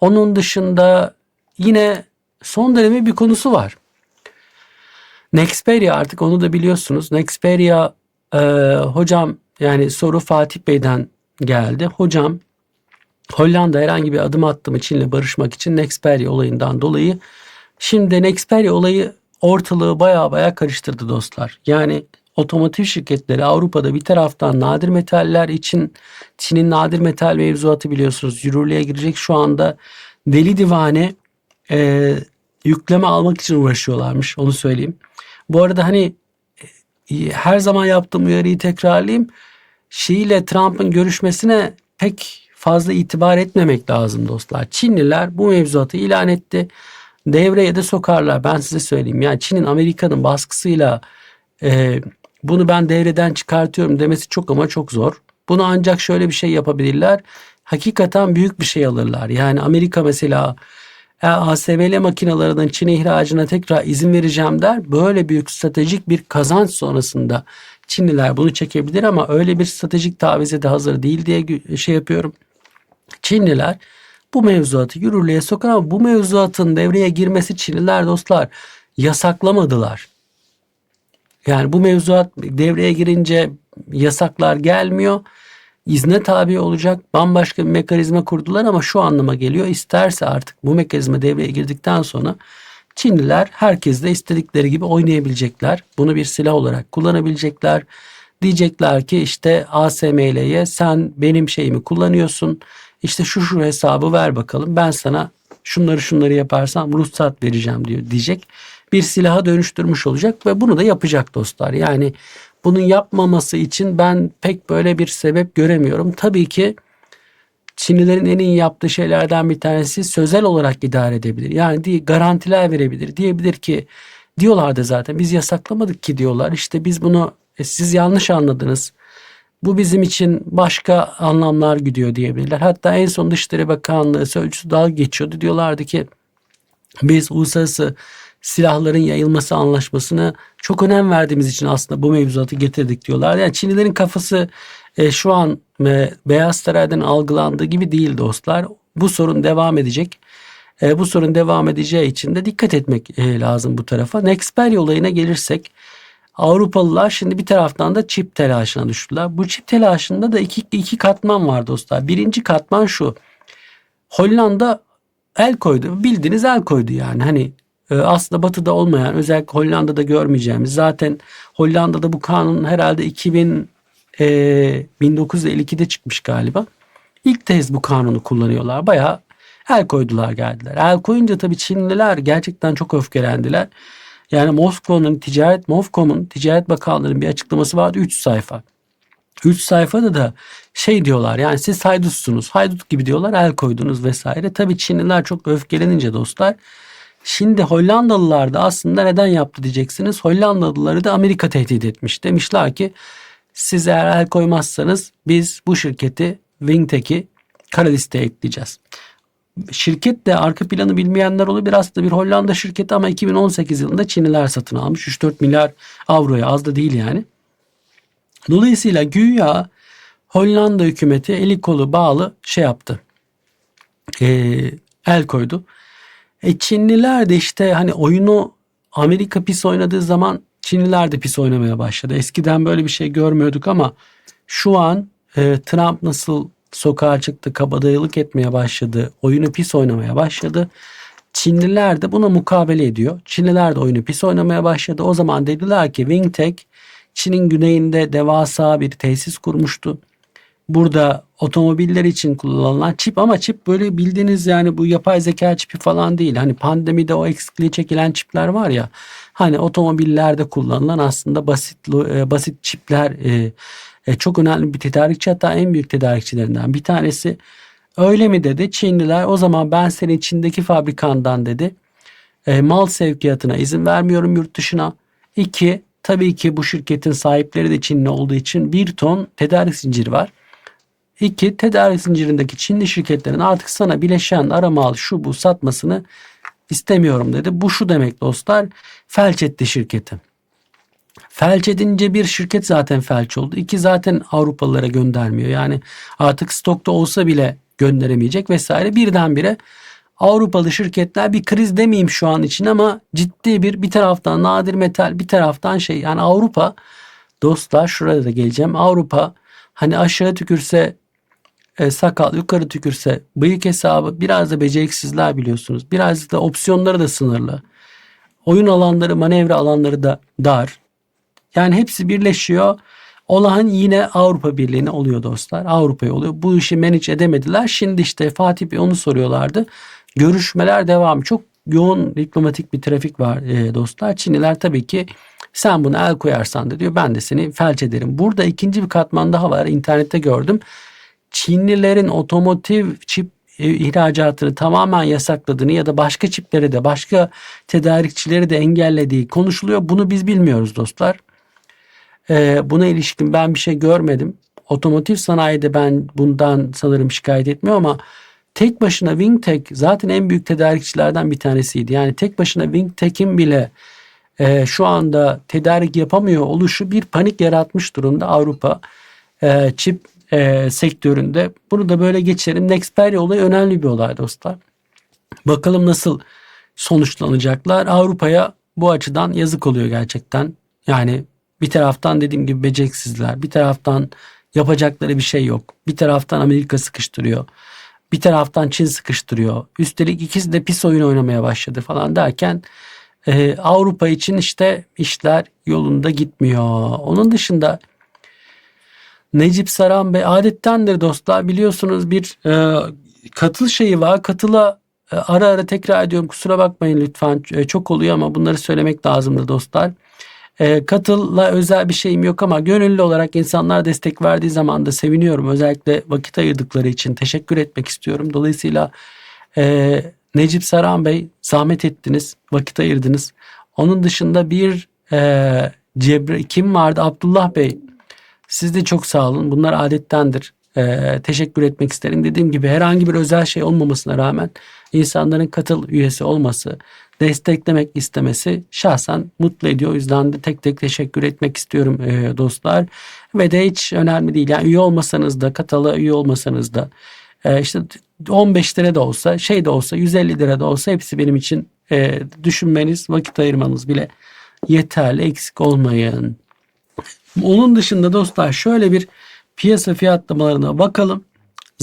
Onun dışında yine son dönemi bir konusu var. Nexperia artık onu da biliyorsunuz. Nexperia e, hocam yani soru Fatih Bey'den geldi. Hocam Hollanda herhangi bir adım attı mı Çin'le barışmak için Nexperia olayından dolayı. Şimdi Nexperia olayı ortalığı baya baya karıştırdı dostlar. Yani otomotiv şirketleri Avrupa'da bir taraftan nadir metaller için Çin'in nadir metal mevzuatı biliyorsunuz yürürlüğe girecek şu anda deli divane e, yükleme almak için uğraşıyorlarmış onu söyleyeyim. Bu arada hani e, her zaman yaptığım uyarıyı tekrarlayayım. Şii ile Trump'ın görüşmesine pek fazla itibar etmemek lazım dostlar. Çinliler bu mevzuatı ilan etti. Devreye de sokarlar ben size söyleyeyim. Yani Çin'in Amerika'nın baskısıyla e, bunu ben devreden çıkartıyorum demesi çok ama çok zor. Bunu ancak şöyle bir şey yapabilirler. Hakikaten büyük bir şey alırlar. Yani Amerika mesela e, ASVL makinalarının Çin'e ihracına tekrar izin vereceğim der. Böyle büyük stratejik bir kazanç sonrasında Çinliler bunu çekebilir ama öyle bir stratejik tavize de hazır değil diye şey yapıyorum. Çinliler bu mevzuatı yürürlüğe sokar ama bu mevzuatın devreye girmesi Çinliler dostlar yasaklamadılar. Yani bu mevzuat devreye girince yasaklar gelmiyor. İzne tabi olacak bambaşka bir mekanizma kurdular ama şu anlama geliyor. İsterse artık bu mekanizma devreye girdikten sonra Çinliler herkesle istedikleri gibi oynayabilecekler. Bunu bir silah olarak kullanabilecekler. Diyecekler ki işte ASML'ye sen benim şeyimi kullanıyorsun. İşte şu şu hesabı ver bakalım. Ben sana şunları şunları yaparsam ruhsat vereceğim diyor diyecek. Bir silaha dönüştürmüş olacak ve bunu da yapacak dostlar. Yani bunun yapmaması için ben pek böyle bir sebep göremiyorum. Tabii ki Çinlilerin en iyi yaptığı şeylerden bir tanesi sözel olarak idare edebilir. Yani garantiler verebilir. Diyebilir ki diyorlardı zaten biz yasaklamadık ki diyorlar. İşte biz bunu e, siz yanlış anladınız. Bu bizim için başka anlamlar gidiyor diyebilirler. Hatta en son Dışişleri Bakanlığı sözcüsü dalga geçiyordu. Diyorlardı ki biz uluslararası silahların yayılması anlaşmasını çok önem verdiğimiz için aslında bu mevzuatı getirdik diyorlar. Yani Çinlilerin kafası e, şu an e, Beyaz Saray'dan algılandığı gibi değil dostlar. Bu sorun devam edecek. E, bu sorun devam edeceği için de dikkat etmek e, lazım bu tarafa. Nexperia olayına gelirsek Avrupalılar şimdi bir taraftan da çip telaşına düştüler. Bu çip telaşında da iki, iki katman var dostlar. Birinci katman şu. Hollanda el koydu. Bildiğiniz el koydu yani. Hani aslında batıda olmayan özellikle Hollanda'da görmeyeceğimiz zaten Hollanda'da bu kanun herhalde 2000 e, 1952'de çıkmış galiba. İlk kez bu kanunu kullanıyorlar. Bayağı el koydular geldiler. El koyunca tabii Çinliler gerçekten çok öfkelendiler. Yani Moskova'nın ticaret, Movcom'un ticaret bakanlığının bir açıklaması vardı 3 sayfa. 3 sayfada da şey diyorlar yani siz haydutsunuz. Haydut gibi diyorlar el koydunuz vesaire. Tabii Çinliler çok öfkelenince dostlar. Şimdi Hollandalılar da aslında neden yaptı diyeceksiniz. Hollandalıları da Amerika tehdit etmiş. Demişler ki siz eğer el koymazsanız biz bu şirketi Wingtech'i kara listeye ekleyeceğiz. Şirket de arka planı bilmeyenler olabilir. Aslında bir Hollanda şirketi ama 2018 yılında Çinliler satın almış. 3-4 milyar avroya az da değil yani. Dolayısıyla güya Hollanda hükümeti eli kolu bağlı şey yaptı. E, el koydu. E Çinliler de işte hani oyunu Amerika pis oynadığı zaman Çinliler de pis oynamaya başladı. Eskiden böyle bir şey görmüyorduk ama şu an e, Trump nasıl sokağa çıktı, kabadayılık etmeye başladı, oyunu pis oynamaya başladı. Çinliler de buna mukabele ediyor. Çinliler de oyunu pis oynamaya başladı. O zaman dediler ki Wingtech Çin'in güneyinde devasa bir tesis kurmuştu. Burada otomobiller için kullanılan çip ama çip böyle bildiğiniz yani bu yapay zeka çipi falan değil. Hani pandemide o eksikliği çekilen çipler var ya. Hani otomobillerde kullanılan aslında basit e, basit çipler e, e, çok önemli bir tedarikçi hatta en büyük tedarikçilerinden bir tanesi. Öyle mi dedi Çinliler o zaman ben senin Çin'deki fabrikandan dedi mal sevkiyatına izin vermiyorum yurt dışına. İki tabii ki bu şirketin sahipleri de Çinli olduğu için bir ton tedarik zinciri var. İki tedarik zincirindeki Çinli şirketlerin artık sana bileşen aramalı şu bu satmasını istemiyorum dedi. Bu şu demek dostlar felç etti şirketi. Felç edince bir şirket zaten felç oldu. İki zaten Avrupalılara göndermiyor. Yani artık stokta olsa bile gönderemeyecek vesaire. Birdenbire Avrupalı şirketler bir kriz demeyeyim şu an için ama ciddi bir bir taraftan nadir metal bir taraftan şey yani Avrupa dostlar şurada da geleceğim. Avrupa hani aşağı tükürse e, sakal yukarı tükürse bıyık hesabı biraz da beceriksizler biliyorsunuz. Biraz da opsiyonları da sınırlı. Oyun alanları manevra alanları da dar. Yani hepsi birleşiyor. Olağan yine Avrupa Birliği'ne oluyor dostlar. Avrupa'ya oluyor. Bu işi manage edemediler. Şimdi işte Fatih Bey onu soruyorlardı. Görüşmeler devam. Çok yoğun diplomatik bir trafik var e, dostlar. Çinliler tabii ki sen bunu el koyarsan da diyor ben de seni felç ederim. Burada ikinci bir katman daha var. İnternette gördüm. Çinlilerin otomotiv çip e, ihracatını tamamen yasakladığını ya da başka çipleri de başka tedarikçileri de engellediği konuşuluyor. Bunu biz bilmiyoruz dostlar. Ee, buna ilişkin ben bir şey görmedim. Otomotiv sanayide ben bundan sanırım şikayet etmiyor ama tek başına Wingtech zaten en büyük tedarikçilerden bir tanesiydi. Yani tek başına Wingtech'in bile e, şu anda tedarik yapamıyor oluşu bir panik yaratmış durumda Avrupa e, çip e, sektöründe. Bunu da böyle geçelim. Nexperia olayı önemli bir olay dostlar. Bakalım nasıl sonuçlanacaklar. Avrupa'ya bu açıdan yazık oluyor gerçekten. Yani bir taraftan dediğim gibi beceriksizler. Bir taraftan yapacakları bir şey yok. Bir taraftan Amerika sıkıştırıyor. Bir taraftan Çin sıkıştırıyor. Üstelik ikisi de pis oyun oynamaya başladı falan derken e, Avrupa için işte işler yolunda gitmiyor. Onun dışında Necip Saran Bey adettendir dostlar biliyorsunuz bir e, katıl şeyi var. Katıla e, ara ara tekrar ediyorum kusura bakmayın lütfen E, çok oluyor ama bunları söylemek lazımdı dostlar. E, katılla özel bir şeyim yok ama gönüllü olarak insanlar destek verdiği zaman da seviniyorum. Özellikle vakit ayırdıkları için teşekkür etmek istiyorum. Dolayısıyla e, Necip Saran Bey zahmet ettiniz, vakit ayırdınız. Onun dışında bir e, Cebre kim vardı? Abdullah Bey. Siz de çok sağ olun. Bunlar adettendir. E, teşekkür etmek isterim. Dediğim gibi herhangi bir özel şey olmamasına rağmen insanların katıl üyesi olması, desteklemek istemesi şahsen mutlu ediyor. O yüzden de tek tek teşekkür etmek istiyorum e, dostlar. Ve de hiç önemli değil. Yani üye olmasanız da, katıla üye olmasanız da e, işte 15 lira da olsa, şey de olsa, 150 lira da olsa hepsi benim için e, düşünmeniz, vakit ayırmanız bile yeterli. Eksik olmayın. Onun dışında dostlar şöyle bir piyasa fiyatlamalarına bakalım.